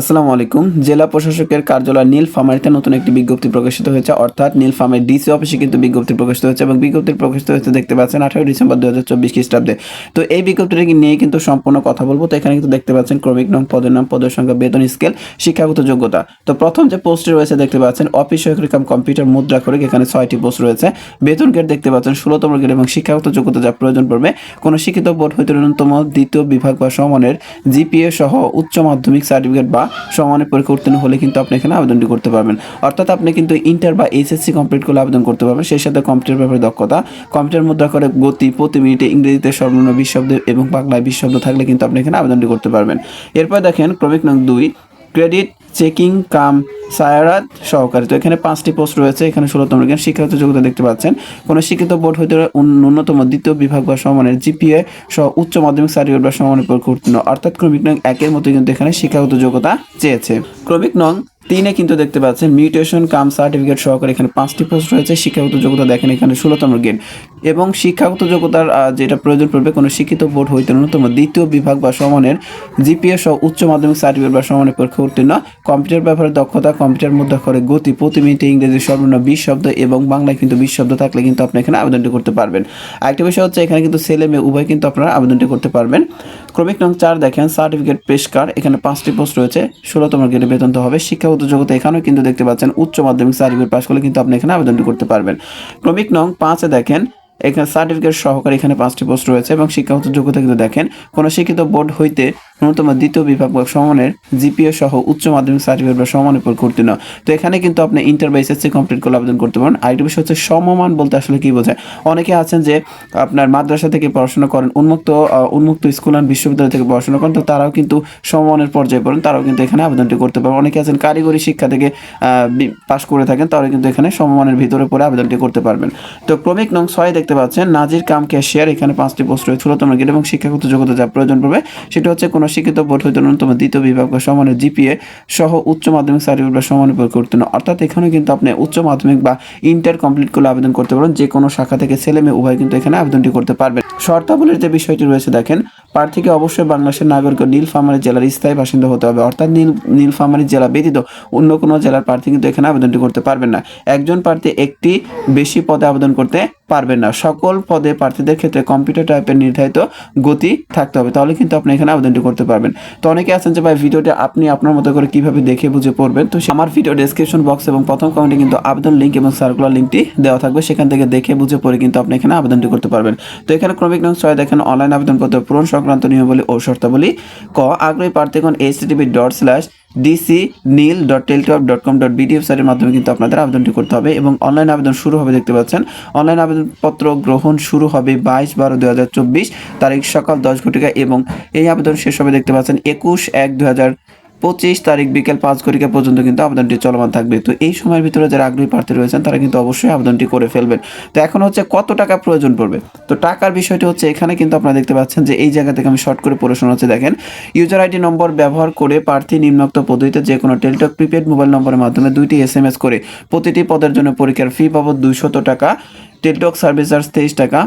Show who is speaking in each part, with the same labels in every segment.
Speaker 1: আসসালামু আলাইকুম। জেলা প্রশাসকের কার্যালয় নীল ফার্মারিতে নতুন একটি বিজ্ঞপ্তি প্রকাশিত হয়েছে। অর্থাৎ নীল ফার্মের ডিসি অফিসে কিন্তু বিজ্ঞপ্তি প্রকাশিত হয়েছে এবং বিজ্ঞপ্তি প্রকাশিত হয়েছে দেখতে পাচ্ছেন আঠারো ডিসেম্বর দু হাজার চব্বিশ খ্রিস্টাব্দে। তো এই বিজ্ঞপ্তিটি নিয়ে কিন্তু সম্পূর্ণ কথা বলব? তো এখানে কিন্তু দেখতে পাচ্ছেন ক্রমিক নাম পদের নাম, পদের সংখ্যা, বেতন, স্কেল, শিক্ষাগত যোগ্যতা। তো প্রথম যে পোস্টটি রয়েছে দেখতে পাচ্ছেন, অফিস সহকারী কাম কম্পিউটার মুদ্রা করে এখানে ছয়টি পোস্ট রয়েছে। বেতন গেট দেখতে পাচ্ছেন ষোলোতম গেট এবং শিক্ষাগত যোগ্যতা যা প্রয়োজন পড়বে। কোনো শিক্ষিত বোর্ড হইতে ন্যূনতম দ্বিতীয় বিভাগ বা সমনের জিপিএ সহ উচ্চ মাধ্যমিক সার্টিফিকেট বা সমানের পরীক্ষা উত্তীর্ণ হলে কিন্তু আপনি এখানে আবেদনটি করতে পারবেন। অর্থাৎ আপনি কিন্তু ইন্টার বা এইচএসসি কমপ্লিট করলে আবেদন করতে পারবেন। সেই সাথে কম্পিউটার ব্যাপারে দক্ষতা কম্পিউটার মুদ্রা করে গতি প্রতি মিনিটে ইংরেজিতে সর্বনিম্ন বিশ শব্দ এবং বাংলায় বিশ শব্দ থাকলে কিন্তু আপনি এখানে আবেদনটি করতে পারবেন। এরপর দেখেন ক্রমিক নং দুই ক্রেডিট চেকিং কাম সায়ারাত সহকারী। তো এখানে পাঁচটি পোস্ট রয়েছে, এখানে ষোলোতম জ্ঞান শিক্ষাগত যোগ্যতা দেখতে পাচ্ছেন। কোনো শিক্ষিত বোর্ড হইতে ন্যূনতম দ্বিতীয় বিভাগ বা সমানের জিপিএ সহ উচ্চ মাধ্যমিক সার্টিফিকেট বা সমানের পরীক্ষা উত্তীর্ণ। অর্থাৎ ক্রমিক নং একের মতো কিন্তু এখানে শিক্ষাগত যোগ্যতা চেয়েছে। ক্রমিক নং তিনে কিন্তু দেখতে পাচ্ছেন মিউটেশন কাম সার্টিফিকেট সহকারে এখানে পাঁচটি পোস্ট রয়েছে, শিক্ষাগত যোগ্যতা দেখেন এখানে ষোলোতম গেন এবং শিক্ষাগত যোগ্যতার যেটা প্রয়োজন পড়বে, কোনো শিক্ষিত বোর্ড হইতে ন্যূনতম দ্বিতীয় বিভাগ বা সমানের জিপিএ সহ উচ্চ মাধ্যমিক সার্টিফিকেট বা সমানের পরীক্ষা উত্তীর্ণ কম্পিউটার ব্যাপারে দক্ষতা কম্পিউটার মধ্যে করে গতি প্রতি মিনিটে ইংরেজি সর্বনিম্ন বিশ শব্দ এবং বাংলায় কিন্তু বিশ শব্দ থাকলে কিন্তু আপনি এখানে আবেদনটি করতে পারবেন। আরেকটা বিষয় হচ্ছে, এখানে কিন্তু ছেলে মেয়ে, উভয় কিন্তু আপনারা আবেদনটি করতে পারবেন। ক্রমিক নং চার দেখেন সার্টিফিকেট পেশকার এখানে পাঁচটি পোস্ট রয়েছে, ষোলোতম গ্রেডে বেতন হবে জগতে এখানেও কিন্তু দেখতে পাচ্ছেন উচ্চ মাধ্যমিক সার্টিফিকেট পাশ করলে কিন্তু আপনি এখানে আবেদনটি করতে পারবেন। ক্রমিক নং পাঁচে দেখেন এখানে সার্টিফিকেট সহকারে এখানে পাঁচটি পোস্ট রয়েছে এবং শিক্ষাগত যোগ্যতা কিন্তু দেখেন। কোনো শিক্ষিত বোর্ড হইতে ন্যূনতম দ্বিতীয় বিভাগ বা সমানের জিপিএ সহ উচ্চ মাধ্যমিক সার্টিফিকেট বা সমানের পরীক্ষা উত্তীর্ণ তো এখানে কিন্তু আপনি ইন্টার বা এসএসসি কমপ্লিট করলে আবেদন করতে পারেন। আরেকটি বিষয় হচ্ছে সমমান বলতে আসলে কি বোঝায়? অনেকে আছেন যে আপনার মাদ্রাসা থেকে পড়াশোনা করেন, উন্মুক্ত উন্মুক্ত স্কুল অ্যান্ড বিশ্ববিদ্যালয় থেকে পড়াশোনা করেন, তো তারাও কিন্তু সমমানের পর্যায়ে পড়েন, তারাও কিন্তু এখানে আবেদনটি করতে পারেন। অনেকে আছেন কারিগরি শিক্ষা থেকে পাশ করে থাকেন তারা কিন্তু এখানে সমমানের ভিতরে পড়ে আবেদনটি করতে পারবেন। তো ক্রমিক নং ছয় দেখতে পাচ্ছেন, নাজির কাম ক্যাশিয়ার, এখানে পাঁচটি পোস্ট রয়েছে, ষোলোতম গ্রেড এবং শিক্ষাগত যোগ্যতা যা প্রয়োজন পড়বে। সেটা হচ্ছে কোনো শিক্ষিত বোর্ড হইতে ন্যূনতম দ্বিতীয় বিভাগ বা সমানের জিপিএ সহ উচ্চ মাধ্যমিক সার্টিফিকেট বা সমানের পরীক্ষা উত্তীর্ণ অর্থাৎ এখানে কিন্তু আপনি উচ্চ মাধ্যমিক বা ইন্টার কমপ্লিট করলে আবেদন করতে পারেন, যে কোনো শাখা থেকে ছেলে মেয়ে উভয় কিন্তু এখানে আবেদনটি করতে পারবেন শর্তাবলীর যে বিষয়টি রয়েছে, দেখেন, প্রার্থীকে অবশ্যই বাংলাদেশের নাগরিক নীলফামারী জেলার স্থায়ী বাসিন্দা হতে হবে। অর্থাৎ নীল, নীলফামারী জেলা ব্যতীত অন্য কোনো জেলার প্রার্থী কিন্তু এখানে আবেদনটি করতে পারবেন না। একজন প্রার্থী একটি বেশি পদে আবেদন করতে পারবেন না। সকল পদে প্রার্থীদের ক্ষেত্রে কম্পিউটার টাইপের নির্ধারিত গতি থাকতে হবে। তাহলে কিন্তু আপনি এখানে আবেদনটি করতে পারবেন। তো অনেকে আছেন যে, ভাই ভিডিওটি আপনি আপনার মতো করে কীভাবে দেখে বুঝে পড়বেন? তো আমার ভিডিও ডেসক্রিপশন বক্স এবং প্রথম কমেন্টে কিন্তু আবেদন লিঙ্ক এবং সার্কুলার লিঙ্কটি দেওয়া থাকবে। সেখান থেকে দেখে বুঝে পড়ে কিন্তু আপনি এখানে আবেদনটি করতে পারবেন। তো এখানে ক্রমিক নং ছয় দেখেন, অনলাইন আবেদন করতে হবে, পূরণ সংক্রান্ত নিয়মাবলী ও শর্তাবলী ক। আগ্রহী প্রার্থীগণ এইচ ডট স্ল্যাশ ডিসি নীল ডট টেলটপ ডট কম ডট বিডিএফ সাইটের মাধ্যমে কিন্তু আপনাদের আবেদনটি করতে হবে এবং অনলাইন আবেদন শুরু হবে, দেখতে পাচ্ছেন। অনলাইন আবেদনপত্র গ্রহণ শুরু হবে বাইশ বারো দু তারিখ সকাল দশ ঘটিকা এবং এই আবেদন শেষ হবে, দেখতে পাচ্ছেন, একুশ এক দু পঁচিশ তারিখ বিকেল পাঁচ ঘটিকা পর্যন্ত কিন্তু আবেদনটি চলমান থাকবে। তো এই সময়ের ভিতরে যারা আগ্রহী প্রার্থী রয়েছেন, তারা কিন্তু অবশ্যই আবেদনটি করে ফেলবেন। তো এখন হচ্ছে কত টাকা প্রয়োজন পড়বে? তো টাকার বিষয়টি হচ্ছে এখানে কিন্তু আপনারা দেখতে পাচ্ছেন যে এই জায়গা থেকে আমি শর্ট করে পড়ে শোনাচ্ছি, দেখেন। ইউজার আইডি নম্বর ব্যবহার করে প্রার্থী নিম্নোক্ত পদ্ধতিতে যে কোনো টেলটক প্রিপেড মোবাইল নম্বরের মাধ্যমে দুইটি এস এম এস করে প্রতিটি পদের জন্য পরীক্ষার ফি বাবদ দুইশত টাকা, টেলটক সার্ভিস চার্জ তেইশ টাকা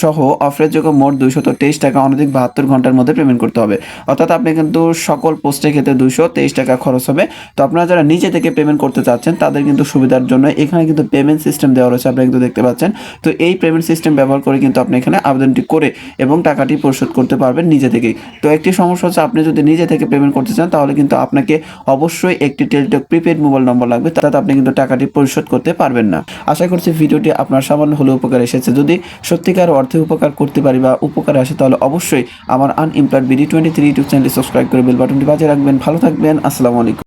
Speaker 1: সহ অফারের যোগ্য মোট দুইশত তেইশ টাকা, অনধিক বাহাত্তর ঘণ্টার মধ্যে পেমেন্ট করতে হবে। অর্থাৎ আপনি কিন্তু সকল পোস্টের ক্ষেত্রে দুইশো তেইশ টাকা খরচ হবে। তো আপনারা যারা নিজে থেকে পেমেন্ট করতে চাচ্ছেন, তাদের কিন্তু সুবিধার জন্য এখানে কিন্তু পেমেন্ট সিস্টেম দেওয়া রয়েছে আপনি কিন্তু দেখতে পাচ্ছেন। তো এই পেমেন্ট সিস্টেম ব্যবহার করে কিন্তু আপনি এখানে আবেদনটি করে এবং টাকাটি পরিশোধ করতে পারবেন নিজে থেকেই। তো একটি সমস্যা হচ্ছে, আপনি যদি নিজে থেকে পেমেন্ট করতে চান, তাহলে কিন্তু আপনাকে অবশ্যই একটি টেলিটক প্রিপেড মোবাইল নম্বর লাগবে, তাতে আপনি কিন্তু টাকাটি পরিশোধ করতে পারবেন না। আশা করছি ভিডিওটি আপনার সামান্য হলেও উপকার এসেছে। যদি সত্যিকার অর্থে উপকার করতে পারি বা উপকার আসে, তাহলে অবশ্যই আমার unemployed BD twenty three YouTube চ্যানেলটি সাবস্ক্রাইব করে বেল বাটনটি বাজিয়ে রাখবেন। ভালো থাকবেন, আসসালামু আলাইকুম।